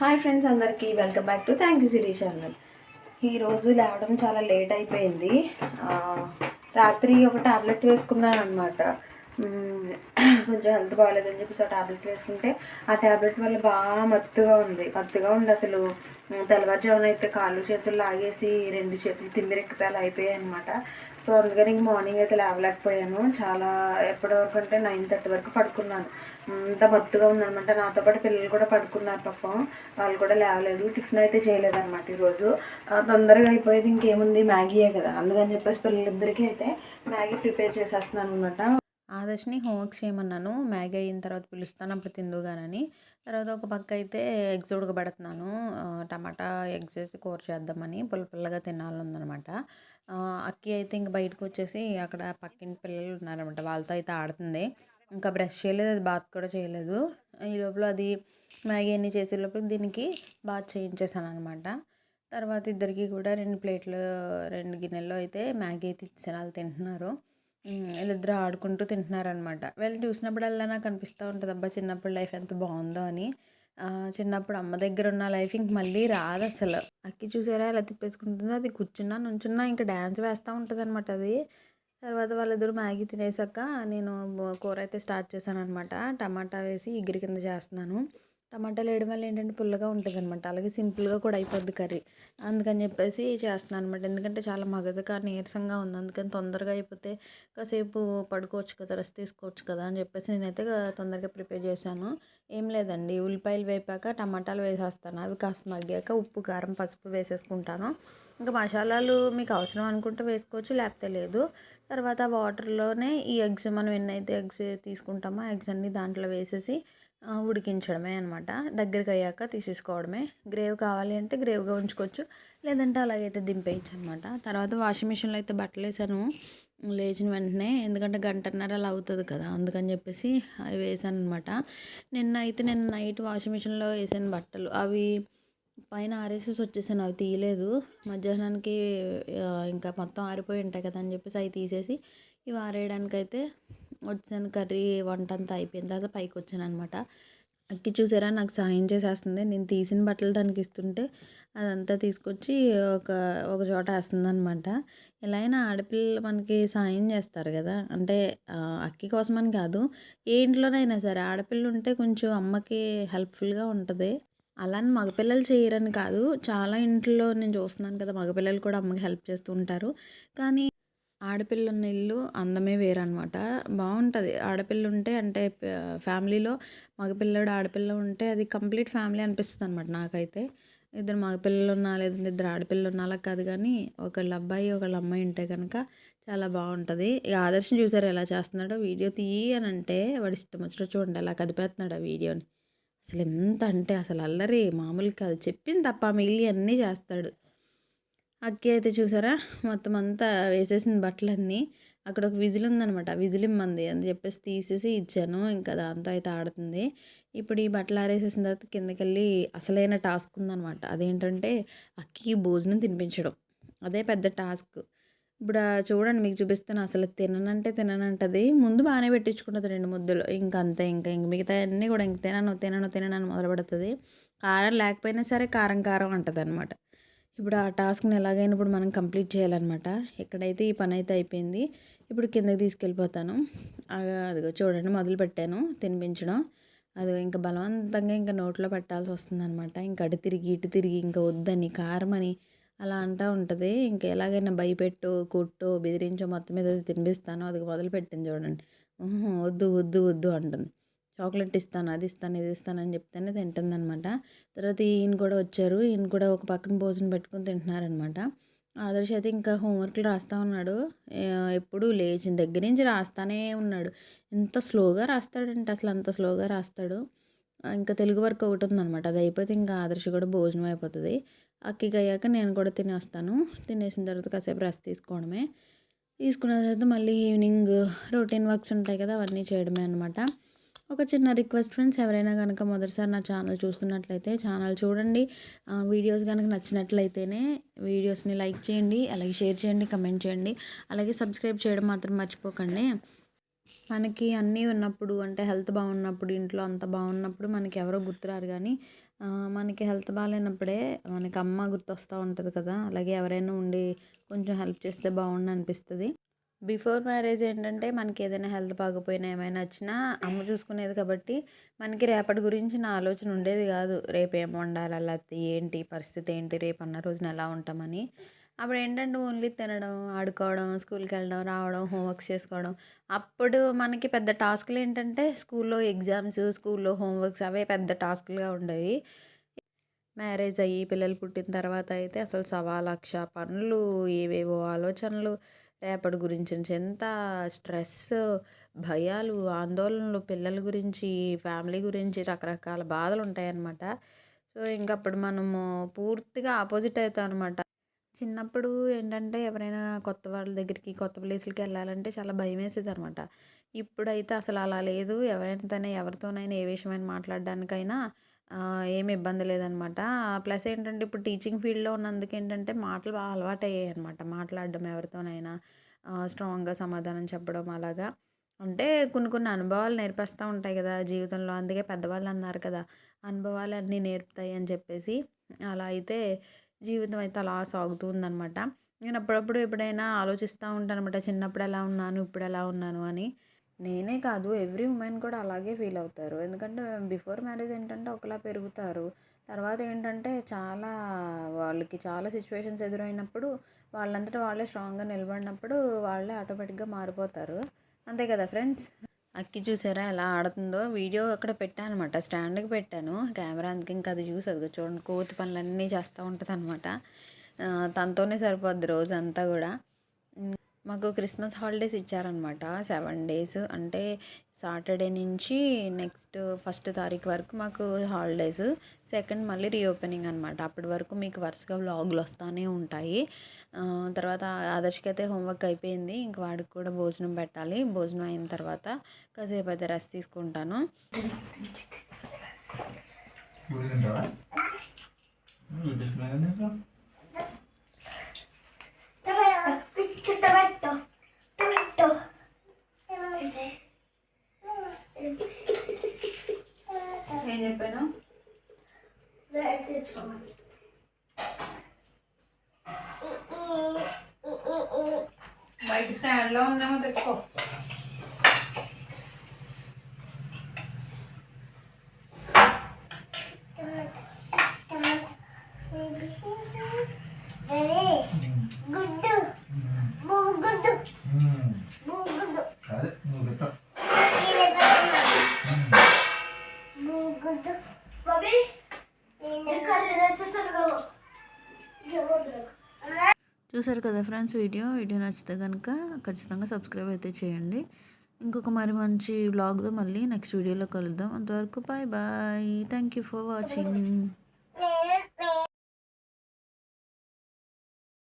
Hi friends అందరికీ welcome back to thank you Sirish channel ఈరోజు లేవడం చాలా లేట్ అయిపోయింది. రాత్రి ఒక టాబ్లెట్ వేసుకున్నాను అనమాట కొంచెం హెల్త్ బాగాలేదని చెప్పేసి ఆ టాబ్లెట్ వేసుకుంటే ఆ టాబ్లెట్ వల్ల బాగా మత్తుగా ఉంది. మత్తుగా ఉంది అసలు. తెల్లవారుజామున అయితే కాళ్ళు చేతులు లాగేసి రెండు చేతులు తిమ్మిరెక్కిపోయాలు అయిపోయాయి అనమాట సో అందుకని మార్నింగ్ అయితే లేవలేకపోయాను. చాలా ఎప్పటి వరకు అంటే నైన్ థర్టీ వరకు పడుకున్నాను. అంత మత్తుగా ఉందనమాట నాతో పాటు పిల్లలు కూడా పడుకున్నారు పాపం. వాళ్ళు కూడా లేవలేదు. టిఫిన్ అయితే చేయలేదన్నమాట ఈరోజు. తొందరగా అయిపోయేది ఇంకేముంది? మ్యాగీయే కదా. అందుకని చెప్పేసి పిల్లలిద్దరికీ అయితే మ్యాగీ ప్రిపేర్ చేసేస్తున్నాను అనమాట ఆదర్శ్ని హోంవర్క్ చేయమన్నాను. మ్యాగీ అయిన తర్వాత పిలుస్తాను అప్పుడు తిందుగానని తర్వాత ఒక పక్క అయితే ఎగ్స్ ఉడకబెడుతున్నాను. టమాటా ఎగ్స్ వేసి కూర చేద్దామని పుల్ల పుల్లగా తినాలన్నమాట అక్కి అయితే ఇంక బయటకు వచ్చేసి అక్కడ పక్కింటి పిల్లలు ఉన్నారనమాట వాళ్ళతో అయితే ఆడుతుంది. ఇంకా బ్రష్ చేయలేదు అది బాత్ కూడా చేయలేదు. ఈ లోపల అది మ్యాగీ అన్ని చేసే లోపల దీనికి బాత్ చేయించేసాను అనమాట తర్వాత ఇద్దరికి కూడా రెండు ప్లేట్లు రెండు గిన్నెల్లో అయితే మ్యాగీ అయితే ఇచ్చాను వాళ్ళు తింటున్నారు. వీళ్ళిద్దరు వీళ్ళిద్దరూ ఆడుకుంటూ తింటున్నారనమాట వీళ్ళు చూసినప్పుడల్లా నాకు అనిపిస్తూ ఉంటుంది అబ్బా చిన్నప్పుడు లైఫ్ ఎంత బాగుందో అని. చిన్నప్పుడు అమ్మ దగ్గర ఉన్న లైఫ్ ఇంక మళ్ళీ రాదు అసలు. అక్కి చూసారా ఎలా తిప్పేసుకుంటుందో అది కూర్చున్నా నుంచున్నా ఇంకా డ్యాన్స్ వేస్తూ ఉంటుంది అనమాట అది. తర్వాత వాళ్ళిద్దరు మ్యాగీ తినేసాక నేను కూర అయితే స్టార్ట్ చేశాను అనమాట టమాటా వేసి ఇగ్గిరి కింద చేస్తున్నాను. టమాటాలు వేయడం వల్ల ఏంటంటే పుల్లగా ఉంటుంది అనమాట అలాగే సింపుల్గా కూడా అయిపోద్ది కర్రీ. అందుకని చెప్పేసి చేస్తున్నాను అనమాట ఎందుకంటే చాలా మగతగా నీరసంగా ఉంది. అందుకని తొందరగా అయిపోతే కాసేపు పడుకోవచ్చు కదా రెస్ట్ తీసుకోవచ్చు కదా అని చెప్పేసి నేనైతే తొందరగా ప్రిపేర్ చేశాను. ఏం లేదండి. ఉల్లిపాయలు వేపాక టమాటాలు వేసేస్తాను. అవి కాస్త మగ్గాక ఉప్పు కారం పసుపు వేసేసుకుంటాను. ఇంకా మసాలాలు మీకు అవసరం అనుకుంటే వేసుకోవచ్చు లేకపోతే లేదు. తర్వాత వాటర్లోనే ఈ ఎగ్స్ మనం ఎన్నైతే ఎగ్స్ తీసుకుంటామో ఎగ్స్ అన్ని దాంట్లో వేసేసి ఉడికించడమే అనమాట దగ్గరికి అయ్యాక తీసేసుకోవడమే. గ్రేవ్ కావాలి అంటే గ్రేవ్గా ఉంచుకోవచ్చు లేదంటే అలాగైతే దింపేయచ్చు అనమాట తర్వాత వాషింగ్ మిషన్లో అయితే బట్టలు వేసాను లేచిన వెంటనే ఎందుకంటే గంటన్నర అలా అవుతుంది కదా అందుకని చెప్పేసి అవి వేసాను అనమాట నిన్న అయితే నేను నైట్ వాషింగ్ మిషన్లో వేసాను బట్టలు. అవి పైన ఆర్ఎస్ఎస్ వచ్చేసాను అవి తీయలేదు. మధ్యాహ్నానికి ఇంకా మొత్తం ఆరిపోయి ఉంటాయి కదా అని చెప్పేసి అవి తీసేసి ఇవి ఆరేయడానికి అయితే వచ్చాను కర్రీ వంట అంతా అయిపోయిన తర్వాత పైకి వచ్చాను అనమాట అక్కి చూసారా నాకు సాయం చేసేస్తుంది. నేను తీసిన బట్టలు దానికి ఇస్తుంటే అదంతా తీసుకొచ్చి ఒక ఒక చోట వేస్తుంది అనమాట ఎలా అయినా ఆడపిల్లలు మనకి సాయం చేస్తారు కదా. అంటే అక్కి కోసమని కాదు ఏ ఇంట్లోనైనా సరే ఆడపిల్ల ఉంటే కొంచెం అమ్మకి హెల్ప్ఫుల్గా ఉంటుంది. అలా అని మగపిల్లలు చేయరని కాదు. చాలా ఇంట్లో నేను చూస్తున్నాను కదా మగపిల్లలు కూడా అమ్మకి హెల్ప్ చేస్తూ ఉంటారు. కానీ ఆడపిల్ల ఉన్న ఇల్లు అందమే వేరనమాట బాగుంటుంది. ఆడపిల్ల ఉంటే అంటే ఫ్యామిలీలో మగపిల్లడు ఆడపిల్ల ఉంటే అది కంప్లీట్ ఫ్యామిలీ అనిపిస్తుంది అనమాట నాకైతే. ఇద్దరు మగపిల్లలు ఉన్నా లేదంటే ఇద్దరు ఆడపిల్లలు ఉన్నా అలా కాదు కానీ ఒకళ్ళ అబ్బాయి ఒకళ్ళ అమ్మాయి ఉంటే కనుక చాలా బాగుంటుంది. ఇక ఆదర్శం చూసారు ఎలా చేస్తున్నాడో? వీడియో తీయనంటే అని అంటే వాడు ఇష్టం వచ్చినట్టు చూడండి. అలా కదిపేస్తున్నాడు ఆ వీడియోని. అసలు ఎంత అంటే అసలు అల్లరి మామూలు కాదు చెప్పింది తప్ప మిగిలి అన్నీ చేస్తాడు. అక్కి అయితే చూసారా? మొత్తం అంతా వేసేసిన బట్టలన్నీ అక్కడ ఒక విజిల్ ఉందనమాట విజిల్ ఇమ్మంది అని చెప్పేసి తీసేసి ఇచ్చాను. ఇంకా దాంతో అయితే ఆడుతుంది. ఇప్పుడు ఈ బట్టలు ఆరేసేసిన తర్వాత కిందకెళ్ళి అసలైన టాస్క్ ఉందనమాట అదేంటంటే అక్కి భోజనం తినిపించడం. అదే పెద్ద టాస్క్. ఇప్పుడు చూడండి మీకు చూపిస్తాను అసలు తిననంటే తిననంటది. ముందు బాగానే పెట్టించుకుంటుంది రెండు ముద్దలు. ఇంక అంతే ఇంకా ఇంక మిగతా అన్నీ కూడా ఇంక తినను తినను తినను మొదలు పెడుతుంది కారం లేకపోయినా సరే కారం కారం అంటది అనమాట ఇప్పుడు ఆ టాస్క్ని ఎలాగైనా ఇప్పుడు మనం కంప్లీట్ చేయాలన్నమాట. ఇక్కడైతే ఈ పని అయితే అయిపోయింది. ఇప్పుడు కిందకి తీసుకెళ్ళిపోతాను. అదిగో చూడండి మొదలు పెట్టాను తినిపించడం. అది ఇంకా బలవంతంగా ఇంకా నోట్లో పెట్టాల్సి వస్తుంది అనమాట ఇంకా అటు తిరిగి ఇటు తిరిగి ఇంకా వద్దని కారం అని అలా అంటూ ఉంటుంది. ఇంకా ఎలాగైనా భయపెట్టు కొట్టు బెదిరించో మొత్తం మీద అది తినిపిస్తాను. అది మొదలు పెట్టింది చూడండి. వద్దు వద్దు వద్దు అంటుంది. చాక్లెట్ ఇస్తాను అది ఇస్తాను ఇది ఇస్తాను అని చెప్తేనే తింటుంది అనమాట తర్వాత ఈయన కూడా వచ్చారు. ఈయన కూడా ఒక పక్కన భోజనం పెట్టుకొని తింటున్నారనమాట ఆదర్శ అయితే ఇంకా హోంవర్క్లు రాస్తూ ఉన్నాడు. ఎప్పుడు లేచిన దగ్గర నుంచి రాస్తానే ఉన్నాడు. ఎంత స్లోగా రాస్తాడంటే అసలు అంత స్లోగా రాస్తాడు. ఇంకా తెలుగు వర్క్ ఒకటి ఉందన్నమాట. అది అయిపోతే ఇంకా ఆదర్శ కూడా భోజనం అయిపోతుంది. అక్కికి అయ్యాక నేను కూడా తినేస్తాను. తినేసిన తర్వాత కాసేపు రెస్ట్ తీసుకోవడమే. తీసుకున్న తర్వాత మళ్ళీ ఈవినింగ్ రొటీన్ వర్క్స్ ఉంటాయి కదా అవన్నీ చేయడమే అనమాట ఒక చిన్న రిక్వెస్ట్ ఫ్రెండ్స్ ఎవరైనా కనుక మొదటిసారి నా ఛానల్ చూస్తున్నట్లయితే ఛానల్ చూడండి. వీడియోస్ కనుక నచ్చినట్లయితేనే వీడియోస్ని లైక్ చేయండి అలాగే షేర్ చేయండి కమెంట్ చేయండి. అలాగే సబ్స్క్రైబ్ చేయడం మాత్రం మర్చిపోకండి. మనకి అన్నీ ఉన్నప్పుడు అంటే హెల్త్ బాగున్నప్పుడు ఇంట్లో అంత బాగున్నప్పుడు మనకి ఎవరో గుర్తురారు కానీ మనకి హెల్త్ బాగాలేనప్పుడే మనకి అమ్మ గుర్తొస్తూ ఉంటుంది కదా. అలాగే ఎవరైనా ఉండి కొంచెం హెల్ప్ చేస్తే బాగుండు అనిపిస్తుంది. బిఫోర్ మ్యారేజ్ ఏంటంటే మనకి ఏదైనా హెల్త్ బాగపోయినా ఏమైనా వచ్చినా అమ్మ చూసుకునేది కాబట్టి మనకి రేపటి గురించి నా ఆలోచన ఉండేది కాదు. రేపు ఏం వండాలా లేకపోతే ఏంటి పరిస్థితి ఏంటి రేపు అన్న రోజున ఎలా ఉంటామని. అప్పుడు ఏంటంటే ఓన్లీ తినడం ఆడుకోవడం స్కూల్కి వెళ్ళడం రావడం హోంవర్క్స్ చేసుకోవడం. అప్పుడు మనకి పెద్ద టాస్క్లు ఏంటంటే స్కూల్లో ఎగ్జామ్స్ స్కూల్లో హోంవర్క్స్ అవే పెద్ద టాస్క్లుగా ఉండేవి. మ్యారేజ్ అయ్యి పిల్లలు పుట్టిన తర్వాత అయితే అసలు సవా లక్ష పనులు ఏవేవో ఆలోచనలు రేపటి గురించి చింత స్ట్రెస్ భయాలు ఆందోళనలు పిల్లల గురించి ఫ్యామిలీ గురించి రకరకాల బాధలు ఉంటాయన్నమాట. సో ఇంకప్పుడు మనము పూర్తిగా ఆపోజిట్ అవుతాం అనమాట చిన్నప్పుడు ఏంటంటే ఎవరైనా కొత్త వాళ్ళ దగ్గరికి కొత్త ప్లేసులకి వెళ్ళాలంటే చాలా భయం వేసేది అనమాట ఇప్పుడైతే అసలు అలా లేదు. ఎవరైనా ఎవరితోనైనా ఏ విషయమైనా మాట్లాడడానికైనా ఏమి ఇబ్బంది లేదనమాట. ప్లస్ ఏంటంటే ఇప్పుడు టీచింగ్ ఫీల్డ్లో ఉన్నందుకు ఏంటంటే మాటలు బాగా అలవాటు అయ్యాయి అనమాట మాట్లాడడం ఎవరితోనైనా స్ట్రాంగ్గా సమాధానం చెప్పడం అలాగా. అంటే కొన్ని కొన్ని అనుభవాలు నేర్పిస్తూ ఉంటాయి కదా జీవితంలో. అందుకే పెద్దవాళ్ళు అన్నారు కదా అనుభవాలు అన్నీ నేర్పుతాయి అని చెప్పేసి. అలా అయితే జీవితం అయితే అలా సాగుతుందనమాట నేను అప్పుడప్పుడు ఎప్పుడైనా ఆలోచిస్తూ ఉంటాను అనమాట చిన్నప్పుడు ఎలా ఉన్నాను ఇప్పుడు ఎలా ఉన్నాను అని. నేనే కాదు ఎవ్రీ ఉమెన్ కూడా అలాగే ఫీల్ అవుతారు. ఎందుకంటే బిఫోర్ మ్యారేజ్ ఏంటంటే ఒకలా పెరుగుతారు. తర్వాత ఏంటంటే చాలా వాళ్ళకి చాలా సిచ్యువేషన్స్ ఎదురైనప్పుడు వాళ్ళంతటా వాళ్ళే స్ట్రాంగ్గా నిలబడినప్పుడు వాళ్ళే ఆటోమేటిక్గా మారిపోతారు. అంతే కదా ఫ్రెండ్స్? అక్కి చూసారా ఎలా ఆడుతుందో? వీడియో అక్కడ పెట్టాను అనమాట స్టాండ్కి పెట్టాను. కెమెరా అందుకే ఇంకా అది చూసి అదిగో చూడండి. కోతి పనులన్నీ చేస్తూ ఉంటుంది అనమాట తనతోనే సరిపోద్ది రోజంతా కూడా. మాకు క్రిస్మస్ హాలిడేస్ ఇచ్చారనమాట సెవెన్ డేస్ అంటే సాటర్డే నుంచి నెక్స్ట్ ఫస్ట్ తారీఖు వరకు మాకు హాలిడేస్ సెకండ్ మళ్ళీ రీఓపెనింగ్ అనమాట అప్పటి వరకు మీకు వరుసగా వ్లాగులు వస్తూనే ఉంటాయి తర్వాత ఆదర్శకి అయితే హోంవర్క్ అయిపోయింది ఇంక వాడికి కూడా భోజనం పెట్టాలి భోజనం అయిన తర్వాత కాసేపు అయితే రెస్ట్ తీసుకుంటాను బయట స్టాండ్లో ఉందేమో తెచ్చుకో చూసారు కదా ఫ్రెండ్స్ వీడియో? వీడియో నచ్చితే కనుక ఖచ్చితంగా సబ్స్క్రైబ్ అయితే చేయండి. ఇంకొక మరి మంచి బ్లాగ్తో మళ్ళీ నెక్స్ట్ వీడియోలో కలుద్దాం. అంతవరకు bye bye thank you for watching